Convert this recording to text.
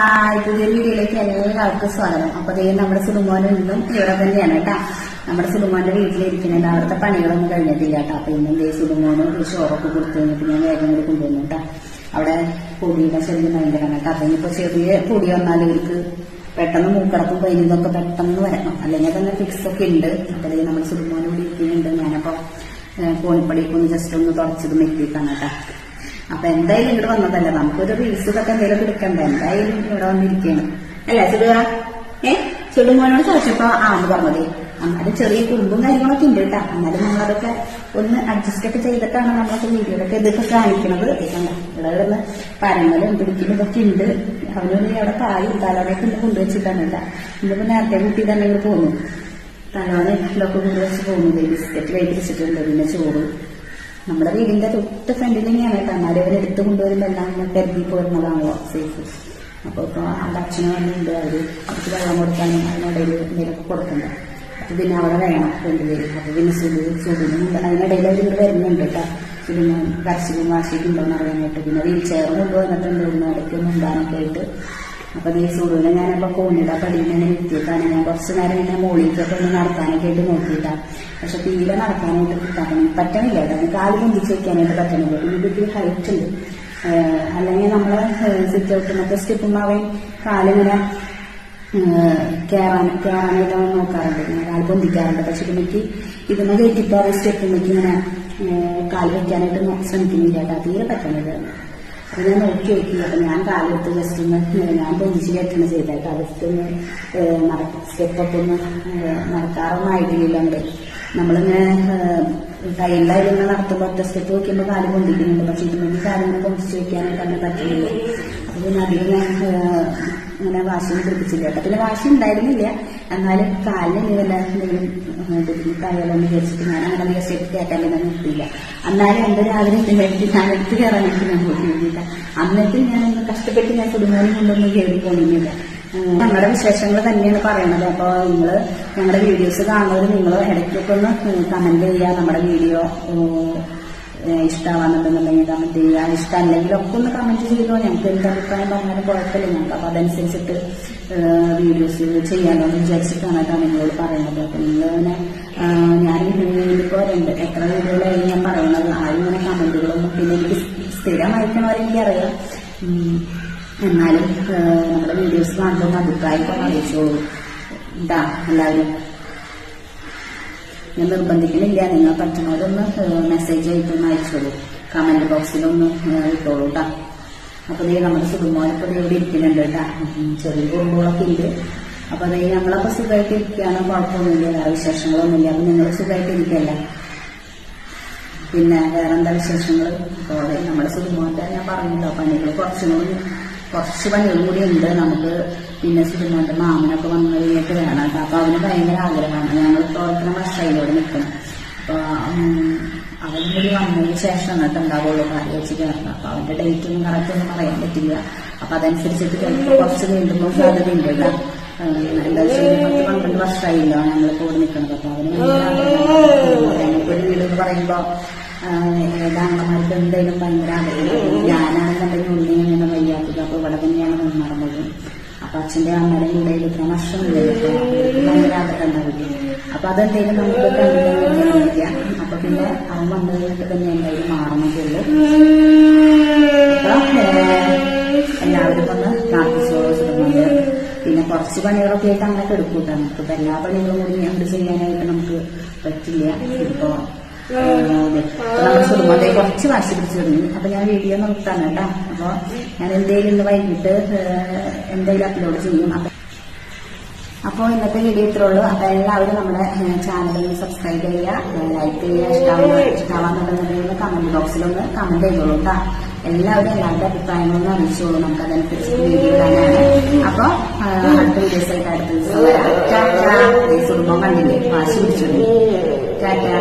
Hi പുതിയ വീഡിയോയിലേക്ക് എല്ലാവർക്കും സ്വാഗതം. അപ്പൊ ദേ നമ്മുടെ സുലുമോൻ നിന്നും ഇവിടെ തന്നെയാണ് കേട്ടാ. നമ്മുടെ സുലുമോന്റെ വീട്ടിലിരിക്കുന്നുണ്ട് അവിടുത്തെ പണികളൊന്നും കഴിഞ്ഞിട്ടില്ല കേട്ടോ. അപ്പൊ ഇന്നും ദേ സുലുമോന് ഒരു ഷോറൊക്കെ കൊടുത്തു കഴിഞ്ഞിട്ട് ഞാൻ വേഗം കൂടി കൊണ്ടുവന്നു കേട്ടാ. അവിടെ പൊടിയുടെ ശല്യം ഭയങ്കരമാണ് കേട്ടോ. അപ്പൊ ഇനിയിപ്പോ ചെറിയ പൊടി വന്നാൽ ഇവർക്ക് പെട്ടെന്ന് മൂക്കടക്കും പൈനൊക്കെ പെട്ടെന്ന് വരണം. അല്ലെങ്കിൽ തന്നെ ഫിക്സ് ഒക്കെ ഉണ്ട്. അപ്പൊ ദേ നമ്മുടെ സുലുമോന് ഇരിക്കുന്നുണ്ട്. ഞാനപ്പോ കോണിപ്പടിക്ക് ഒന്ന് ജസ്റ്റ് ഒന്ന് തുടച്ചത് മെത്തിയിട്ടാണ് കേട്ടോ. അപ്പൊ എന്തായാലും ഇങ്ങോട്ട് വന്നതല്ല? നമുക്കൊരു റീൽസ് ഇതൊക്കെ എന്തെങ്കിലും എടുക്കണ്ടേ? എന്തായാലും ഇവിടെ വന്നിരിക്കുകയാണ് അല്ലേ ചെടുക ഏ? ചെടുമോനോട് ചോദിച്ചപ്പോ ആ എന്ന് പറഞ്ഞത് എന്നാലും ചെറിയ കുടുംബം കാര്യങ്ങളൊക്കെ ഉണ്ട് കേട്ടോ. എന്നാലും നമ്മളതൊക്കെ ഒന്ന് അഡ്ജസ്റ്റ് ഒക്കെ ചെയ്തിട്ടാണ് നമ്മളൊക്കെ വീഡിയോയിലൊക്കെ ഇതൊക്കെ കാണിക്കണത്. ഇതല്ല ഇവിടെ കിടന്ന് പരങ്ങലും പിടിക്കലും ഇതൊക്കെ ഉണ്ട്. അവനൊന്ന് അവിടെ പായി തലോടൊക്കെ ഒന്ന് കൊണ്ടുവച്ചിട്ടാണല്ല ഇന്നിപ്പോ നേരത്തെ കുട്ടി തന്നെ ഇങ്ങോട്ട് പോന്നു. ഇതിലൊക്കെ കൊണ്ടുവച്ച് പോകുന്നത് ബിസ്ക്കറ്റ് കഴിപ്പിച്ചിട്ടുണ്ട് പിന്നെ ചോറ്. നമ്മുടെ വീടിന്റെ തൊട്ട് ഫ്രണ്ടിൽ തന്നെയാണ് കണ്ണാടി അവർ എടുത്ത് കൊണ്ടുവരുമ്പോൾ എല്ലാം കരുതി പോരുന്നതാണല്ലോ സേഫ് അപ്പൊ ഇപ്പൊ അവിടെ അച്ഛനും വന്നിട്ടുണ്ട് അവർ അവർക്ക് വെള്ളം കൊടുക്കാനും അതിനിടയിൽ എന്തെങ്കിലുമൊക്കെ കൊടുക്കണ്ട. അപ്പൊ പിന്നെ അവിടെ വേണം രണ്ടുപേരും അപ്പൊ പിന്നെ സുലു സുലിനും അതിനിടയിൽ അവർ ഇവിടെ വരുന്നുണ്ട് കേട്ടോ. സുലിന് കരച്ചിലും വാശിക്കും ഉണ്ടോന്ന് അറിയാനായിട്ട്. പിന്നെ വീൽ ചെയർ കൊണ്ടുവന്നിട്ടുണ്ട്. ഇവിടുന്ന് ഇടയ്ക്ക് മുണ്ടാനൊക്കെ ആയിട്ട്. അപ്പൊ ഈ സുഖുവിനെ ഞാനപ്പോ കോണിയുടെ പടിയിൽ ഇങ്ങനെ എത്തിയിട്ടാണ് ഞാൻ കുറച്ച് നേരം ഇങ്ങനെ മോളിലേക്കൊക്കെ ഒന്ന് നടത്താനൊക്കെ ആയിട്ട് നോക്കിയിട്ടാ. പക്ഷെ തീരെ നടക്കാനായിട്ട് കിട്ടാൻ പറ്റണില്ല കേട്ടോ. കാൽ പൊന്തിച്ച് വെക്കാനായിട്ട് പറ്റണില്ല. പിന്നെ ഇത് ഹൈറ്റ് ഉണ്ട് അല്ലെങ്കിൽ നമ്മൾ സിറ്റ് ഔട്ടിനൊക്കെ സ്റ്റെപ്പും അവൻ കാലിങ്ങനെ കയറാൻ കയറാനായിട്ട് അവൻ നോക്കാറുണ്ട്. ഇങ്ങനെ കാൽ പൊന്തിക്കാറുണ്ട്. പക്ഷെ എനിക്ക് ഇതിനെ കയറ്റിപ്പോ അവൻ സ്റ്റെപ്പുമ്മക്ക് ഇങ്ങനെ കാൽ വെക്കാനായിട്ട് ശ്രമിക്കുന്നില്ല കേട്ടോ. തീരെ പറ്റണില്ല. ഞാൻ നോക്കി നോക്കി. അപ്പൊ ഞാൻ കാലെടുത്ത് ജസ്റ്റ് ഒന്ന് ഞാൻ പൊന്തിച്ച് കയറ്റണം ചെയ്തായിട്ട് ജസ്റ്റ് ഒന്ന് സ്റ്റെപ്പൊക്കെ ഒന്ന് നടക്കാറൊന്നും ആയിട്ടില്ല അങ്ങോട്ട് നമ്മളിങ്ങനെ കയ്യിലായിരുന്നു നടത്തുമ്പോൾ ഒറ്റ സ്റ്റെപ്പ് നോക്കിയപ്പോൾ കാൽ പൊന്തിക്കുന്നുണ്ട്. പക്ഷെ ഇതിനുവേണ്ടി കാര്യങ്ങൾ പൊന്തിച്ച് വെക്കാനായിട്ട് അങ്ങനെ പറ്റുന്നില്ല ഞാൻ അങ്ങനെ വാശി പിടിപ്പിച്ചില്ല കേട്ടോ. പിന്നെ വാശി ഉണ്ടായിരുന്നില്ല. എന്നാലും കാലിന് ഇനി വല്ല എന്തെങ്കിലും ബുദ്ധിമുട്ടായാലോ എന്ന് വിചാരിച്ചിട്ട് ഞാൻ അങ്ങനെ അധികം സെറ്റ് കയറ്റാൻ തന്നെ നിർത്തിയില്ല എന്നാലും എന്റെ രാവിലെ വേണ്ടി ഞാൻ എടുത്ത് കയറാനായിട്ട് ഞാൻ നോക്കിയില്ല അന്നിട്ട് ഞാനൊന്ന് കഷ്ടപ്പെട്ട് ഞാൻ കുടുംബം കൊണ്ടൊന്നും കയറി പോകുന്നില്ല ഞങ്ങളുടെ വിശേഷങ്ങൾ തന്നെയാണ് പറയുന്നത് അപ്പൊ നിങ്ങൾ ഞങ്ങളുടെ വീഡിയോസ് കാണുന്നവർ നിങ്ങൾ ഇടയ്ക്കൊക്കെ ഒന്ന് കമന്റ് ചെയ്യുക. നമ്മുടെ വീഡിയോ ഇഷ്ടമാണെന്നുണ്ടെന്നുണ്ടെങ്കിൽ കമന്റ് ചെയ്യുക ഇഷ്ടമല്ലെങ്കിൽ ഒക്കെ ഒന്ന് കമന്റ് ചെയ്തോ. ഞങ്ങൾക്ക് എന്ത് അഭിപ്രായം പറഞ്ഞാലും കുഴപ്പമില്ല. ഞങ്ങൾക്ക് അപ്പൊ അതനുസരിച്ചിട്ട് വീഡിയോസ് ചെയ്യാനോ വിചാരിച്ചിട്ടാണ് കേട്ടോ നിങ്ങളോട് പറയുന്നത്. അപ്പൊ നിങ്ങൾ ഇങ്ങനെ ഞാൻ ഇതിപ്പോ രണ്ട് എത്ര വീഡിയോകളായി ഞാൻ പറയുന്നത് ആരും ഇങ്ങനെ കമന്റുകളൊന്നും പിന്നെ എനിക്ക് സ്ഥിരം അയക്കണവരെനിക്ക് അറിയാം എന്നാലും നമ്മുടെ വീഡിയോസ് കാണുമ്പോൾ അഭിപ്രായം അറിയിച്ചോളൂ. ഇതാ എല്ലാവരും. ഞാൻ നിർബന്ധിക്കുന്നില്ല. നിങ്ങൾ പറ്റുന്നതൊന്ന് മെസ്സേജ് ആയിട്ടൊന്ന് അയച്ചോളൂ. കമന്റ് ബോക്സിലൊന്ന് ഇട്ടോളൂ കേട്ടോ അപ്പൊ നീ നമ്മുടെ സുഖമോനിപ്പോ ദേ ഇവിടെ ഇരിക്കുന്നുണ്ട് കേട്ടോ ചെറിയ കുറുമ്പുകളൊക്കെ ഉണ്ട്. അപ്പൊ നീ നമ്മളപ്പോ സുഖമായിട്ട് ഇരിക്കുകയാണ് കുഴപ്പമൊന്നുമില്ല. വേറെ വിശേഷങ്ങളൊന്നുമില്ല. അപ്പൊ നിങ്ങൾ സുഖമായിട്ട് ഇരിക്കല്ല. പിന്നെ വേറെന്താ വിശേഷങ്ങൾ? അപ്പോൾ നമ്മുടെ സുഖമോന്റെ ഞാൻ പറഞ്ഞല്ലോ പണികൾ കുറച്ചും കൂടി കുറച്ച് പണികളും കൂടി ഉണ്ട്. നമുക്ക് പിന്നെ സുഖമോന്റെ മാമനൊക്കെ വന്നു കഴിഞ്ഞിട്ട് വേണം അപ്പൊ അവന് ഭയങ്കര ആഗ്രഹമാണ്. ഞങ്ങൾ ഇപ്പോൾ വർഷമായിലോടെ നിൽക്കണം അപ്പൊ അവനും കൂടി വന്നതിന് ശേഷം എന്നിട്ട് ഉണ്ടാവുള്ളൂ കാര്യം വെച്ച് കയറണം അപ്പൊ അവന്റെ ഡേറ്റ് ഒന്നും കറക്റ്റ് ഒന്നും പറയാൻ പറ്റില്ല. അപ്പൊ അതനുസരിച്ചിട്ട് ചിലപ്പോൾ കുറച്ച് നീണ്ടുമ്പോൾ സാധ്യത ഉണ്ട് ഏഹ് എന്താ വെച്ചാൽ പത്ത് പന്ത്രണ്ട് വർഷമായില്ലോ ഞങ്ങളിപ്പോൾ ഇവിടെ നിൽക്കുന്നത്. അപ്പൊ അവന് ഭയങ്കര ഒരു വീട് എന്ന് പറയുമ്പോ ഏതാണ്ടമാർക്ക് എന്തായാലും ഭയങ്കര ആഗ്രഹം. ഞാനാണെന്നുണ്ടെങ്കിൽ ഉള്ളിൽ നിന്ന് വയ്യാത്തത്. അപ്പൊ ഇവിടെ തന്നെയാണ് നിന്നറന്നത് അപ്പൊ അച്ഛന്റെ അമ്മയുടെ കൂടെ ഇത്ര അവർക്ക് ഭയങ്കര അപ്പൊ അതെന്തെങ്കിലും നമുക്ക് കണ്ടില്ല അപ്പൊ പിന്നെ അവൻ വന്നു കഴിഞ്ഞിട്ട് തന്നെ എന്തായാലും മാറണമെന്നുള്ളൂ എല്ലാവരും ഒന്ന് പ്രാർത്ഥിച്ചോളൂ പിന്നെ കുറച്ച് പണികളൊക്കെ ആയിട്ട് അങ്ങനെ കെടുക്കൂട്ടാണ് ഇപ്പൊ എല്ലാ പണികളും കൂടി ഞങ്ങൾ ചെയ്യാനായിട്ട് നമുക്ക് പറ്റില്ല. ഇപ്പൊ നമ്മുടെ കുറച്ച് വാശി പിടിച്ചു തുടങ്ങി അപ്പൊ ഞാൻ വീഡിയോ നിർത്താൻ കേട്ടോ അപ്പൊ ഞാൻ എന്തെങ്കിലും ഇന്ന് വൈകിട്ട് എന്തെങ്കിലും അപ്ലോഡ് ചെയ്യും. അപ്പൊ ഇന്നത്തെ വീഡിയോ ഇത്രേ ഉള്ളൂ. അപ്പൊ എല്ലാവരും നമ്മുടെ ചാനലിൽ സബ്സ്ക്രൈബ് ചെയ്യുക. ലൈക്ക് ചെയ്യുക. ഇഷ്ടമാവുക ഇഷ്ടമാവുന്നുണ്ടെന്നുണ്ടെങ്കിൽ കമന്റ് ബോക്സിലൊന്ന് കമന്റ് ചെയ്തോളൂ കേട്ടോ എല്ലാവരും എല്ലാവരുടെ അഭിപ്രായങ്ങളൊന്നും അറിയിച്ചോളൂ. നമുക്ക് അതനുസരിച്ച് വീഡിയോ ഇടാനാണ്. അപ്പൊ അടുത്ത വീഡിയോസ് ആയിട്ട് അടുത്ത ദിവസം വരാം. കുടുംബം കണ്ടില്ലേ? വാശി പിടിച്ചു ടാറ്റാ